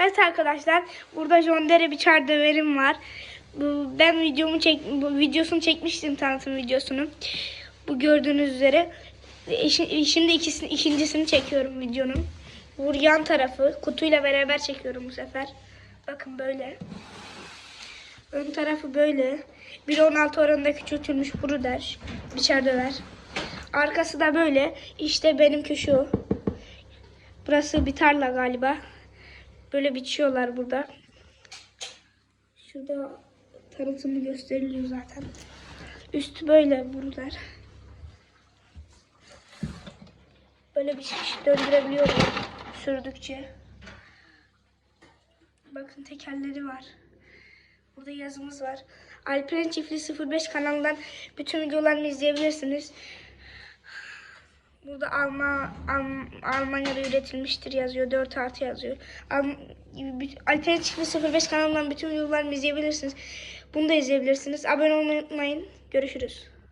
Evet arkadaşlar burada John Deere bir çardöverim var. Ben videomu çek, videosunu çekmiştim tanıtım videosunu. Bu gördüğünüz üzere. Şi- Şimdi ikisini, ikincisini çekiyorum videonun. Bu yan tarafı kutuyla beraber çekiyorum bu sefer. Bakın böyle. Ön tarafı böyle. 1.16 oranında küçültülmüş bruder. Bir çardöver. Arkası da böyle. İşte benimki şu. Burası bir tarla galiba. Böyle biçiyorlar burada. Şurada tanıtımı gösteriliyor zaten. Üstü böyle buralar. Böyle bir şey döndürebiliyorum sürdükçe. Bakın tekerleri var. Burada yazımız var. Alperen Çiftliği 05 kanalından bütün videolarımı izleyebilirsiniz. Burada Alman Alm- Almanya'da üretilmiştir yazıyor. 4 artı yazıyor. Alm- Çiftliği 05 kanalından bütün videolarımı izleyebilirsiniz. Bunu da izleyebilirsiniz. Abone olmayı unutmayın. Görüşürüz.